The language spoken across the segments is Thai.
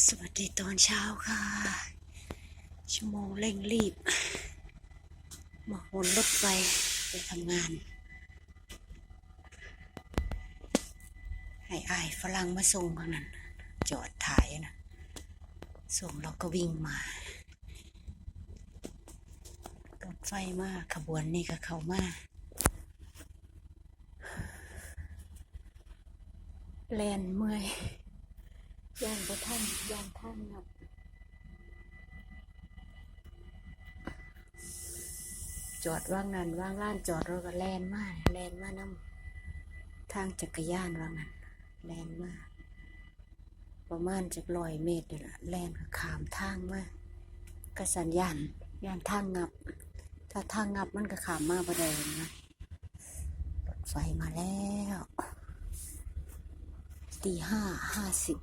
สวัสดีตอนเช้าค่ะ ชั่วโมงเร่งรีบ มาหนรถไฟไปทำงาน ให้อายฝรั่งมาส่งข้างนั้น จอดถ่ายนะ ส่งเราก็วิ่งมา รถไฟมาขบวนนี้ก็เข้ามาแลนเมื่อย ย่านบ่ท่านย่านท่านนับจอดว่างนั้นว่างล้านจอดรถก็แลนมากแลนมากนํทางจักรยานว่างนั้นแลนมากประมาณจักร้อยเมตรนี่ล่ะแลนก็ขามทางมากกระสันย่านย่านทางงับ ถ้าทางงับมันก็ขามมาบ่ได้นะรถไฟมาแล้วตีห้าห้าสิบ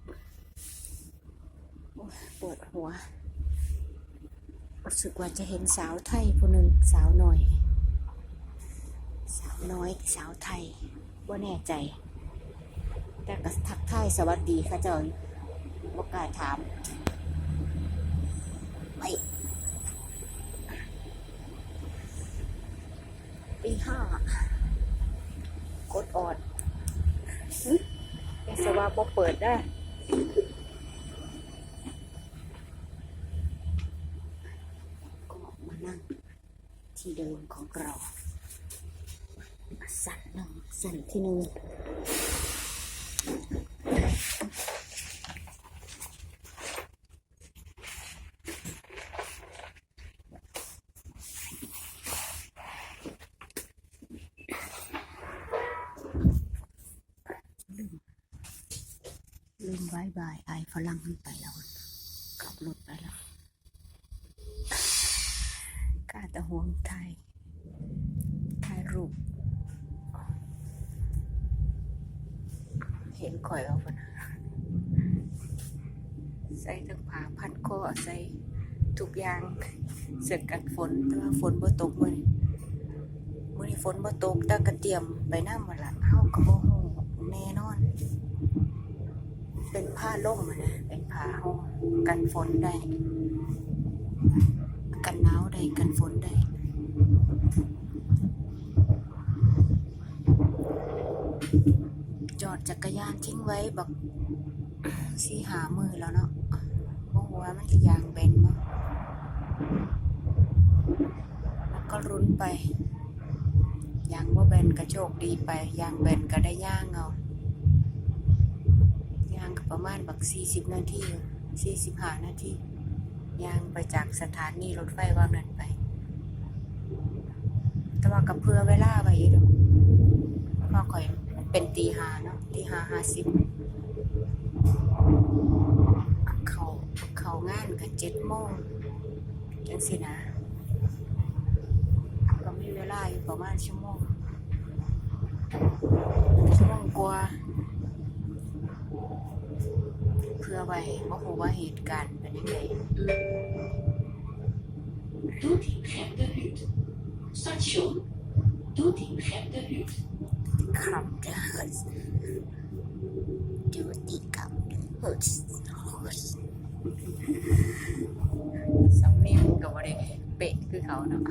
ปวดหัวรู้สึกว่าจะเห็นสาวไทยคนหนึ่งสาวหน่อย สาวน้อยสาวไทยว่าแน่ใจ แต่ก็ทักทายสวัสดีค่ะเจ้าบอกกล้าถามไม่ปีห้ากดออดแต่สว่าบ่เปิดได้ ก็มานั่ง ที่เดิมของเราสั่นหนึ่งสั่นที่หนึ่งลืมบายบายไอฝรั่งไปแล้ว ขับรถไปแล้ว กาตะ ห่วงไทยถ่ายรูป เห็นข่อยเอาปะนะใส่ทั้งผ้าพันคอใส่ทุกอย่างเสื้อกันฝนแต่ว่าฝนบ่ตกมื้อนี้มื้อนี้ฝนบ่ตกแต่ก็เตรียมไปน้ำมาละเฮาก็บ่ฮู้แน่นอน เป็นผ้าล่มนะเป็นผ้าเฮากันฝนได้ กันหนาวได้กันฝนได้จอดจักรยานทิ้งไว้บักสีหามือแล้วเนาะบ่หัวามันจะยางเบนเนาะแล้วก็รุนไปยางบ่เบนก็โชคดีไปยางเบนก็ได้ย่างเอาย่างก็ประมาณบักสี่สิบนาทีสี่สิบห้านาที ยางไปจากสถานีรถไฟว่างนั้นไป แต่ว่ากับเพื่อเวลาไว้อีกดอกเพราะข่อยเป็นตีหาเนาะตีหาห้าสิบเขาเขางานกันเจ็ดโมงจังสินะก็มีเวลาอยู่ประมาณชั่วโมงชั่วโมงกว่าเพื่ อไว้บ่ฮู้ว่าเหตุการณ์เป็นยังไงดูที่แผนเดอร์ฮุดสัตชนดูที่แผนเดอร์ฮุดคำเดือดดูที่คำเดือดสำเนียงกับอะไรเป๊ะคือเขาเนาะ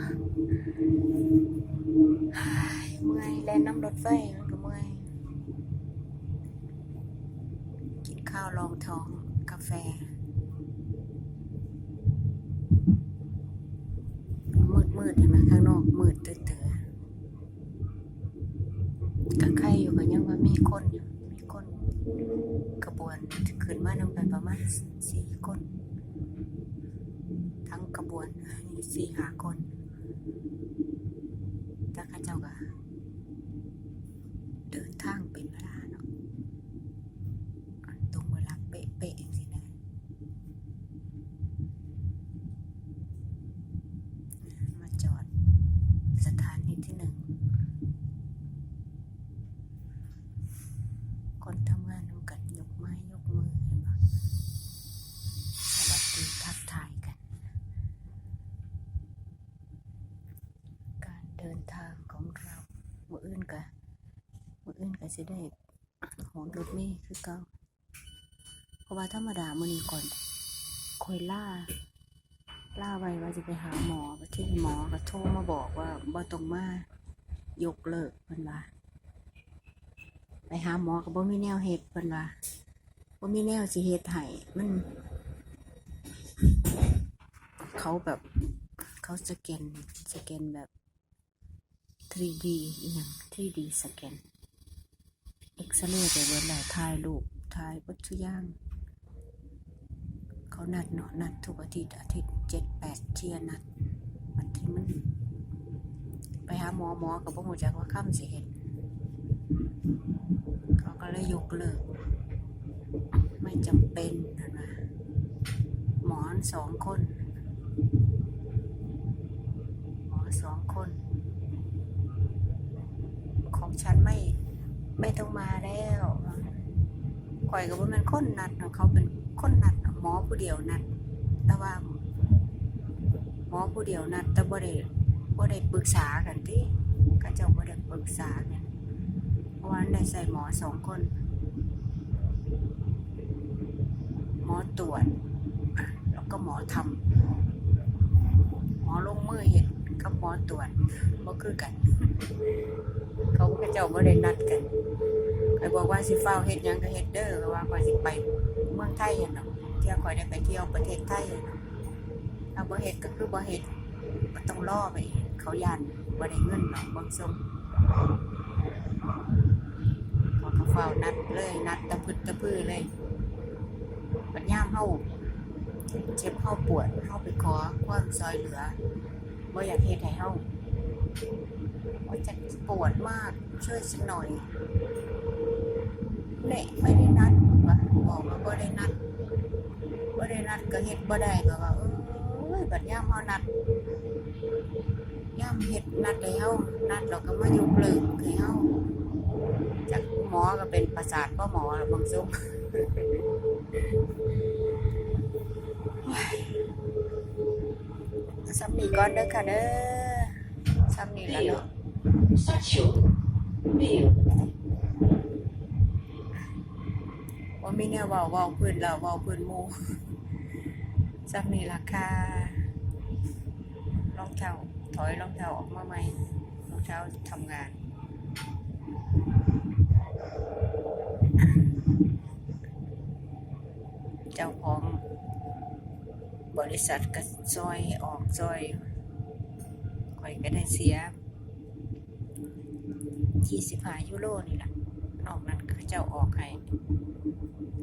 เมื่อยแล่นน้ำรถไฟมัก็เมื่อยกินข้าวรองท้อง แฟมืดมืดๆเห็นไหมข้างนอกมืดตื่นๆก็ใครอยู่กันยังว่ามีคนอยู่มีคนกระบวนขึ้นมานำกันประมาณสี่คน ทั้งกระบวนมีสี่หาคนแต่ข้าเจ้าก็เดินทางเป็นเวลาเนาะตรงเวลาเป๊ะๆสินะ มาจอดสถานี ที่หนึ่ง คนทำงานร่วมกันยกไม้ยกมือเห็นไหมสวัสดีทักทายกัน การเดินทางของเรามืออื่นกะมืออื่นกะสิได้โหนรถเมล์คือเก่าโราะว่าธรรมดามือนี้ก่อนคอยล่า ล่าไว้ว่าจะไปหาหมอไปที่หมอก็โทรมาบอกว่าบ่ต้องมายกเลิกเพิ่นว่าไปหาหมอก็บ่มีแนวเฮ็ดเพิ่นว่าบ่มีแนวสิเฮ็ดให้มัน เขาแบบเขาสแกนสแกนแบบ 3D อีหยัง 3D สแกนเอ็กซเรย์ไปเบิดแล้วถ่ายรูปถ่ายเบิดทุย่าง เขานัดเนาะนัดทุกอาทิตย์อาทิตย์ เจ็ดแปดเทียนัดวันที่มัน ไปหาหมอหมอกับพ่อหมูจักว่าค่ำสิเห็นเขาก็เลยยกเลิก ไม่จำเป็นนะนะหมอสองคน หมอสองคน ของฉันไม่ไม่ต้องมาแล้วข่อยก็บ่แม่นคนนัดเนาะเขาเป็นคนนัดหมอผู้เดียวนัดแต่ว่า หมอผู้เดียวนัดแต่บ่ได้บ่ได้ปรึกษากันติเขาเจ้าบ่ได้ปรึกษากันเพราะว่าได้ใส่หมอสองคน หมอตรวจแล้วก็หมอทำหมอลงมือเห็นกับหมอตรวจบ่คือกัน เขาก็เจ้าบ่ได้นัดกันไอ้บอกว่าสิเฝ้าเฮ็ดหยังก็เฮ็ดเด้อว่าข่อยสิไปเมืองไทยหั่นเนาะเที่ยวข่อยได้ไปเที่ยวประเทศไทยหั่นเนาะ ถ้าบ่เฮ็ดก็คือบ่เฮ็ดก็ต้องรอไป เขาย่านบ่ได้เงินเนาะบ่ส่งเขาก็เฝ้านัดเลย นัดตะพึดตะพื้อเลยปัญญามเฮาเจ็บเฮาปวดเฮาไปขอความช่วยเหลือบ่อยากเฮ็ดให้เฮาว่าจะปวดมากช่วยฉันหน่อยเละไม่ได้นัดว่าบอกว่าบ่ได้นัดบ่ได้นัดก็เฮ็ดบ่ได้ก็ว่าเอ้ ยบัดย่ามเฮานัดย่ามเฮ็ดนัดแล้วนัดเราก็มายกเลิกคือเฮาจากหมอก็เป็นประสาทพ่อหมอบางซุ้มซ้ำนี่ก่อนเด้อค่ะเด้อซ้ำนี่แล้วเนาะว่ามีแนวว่าว่าพื้นเราว่าพื้นมู สักนี่ราคารองเท้าถอยรองเท้าออกมาใหม่รองเท้าทำงาน เจ้าของบริษัทก็ซอยออกซอยข่อยก็ได้เสีย25ยูโรนี่แหละนอกนั้นเขาเจ้าออกให้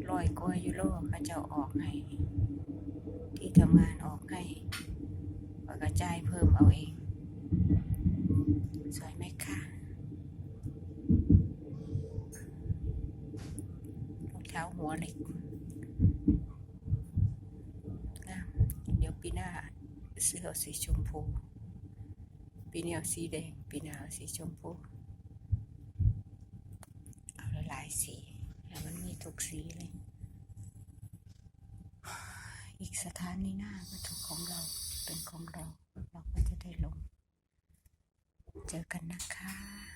ร้อยกว่ายูโรเขาเจ้าออกให้ ที่ทำงานออกให้ก็กระจายเพิ่มเอาเอง สวยไหมคะรองเท้าหัวเหล็กนะเดี๋ยวปีหน้าเสื้อสีชมพู ปีนี้เอาสีแดง ปีหน้าเอาสีชมพู เอาหลายสี แล้วมันมีทุกสีเลย อีกสถานีหน้าก็ถูกของเราเป็นของเรา เราก็จะได้ลง เจอกันนะคะ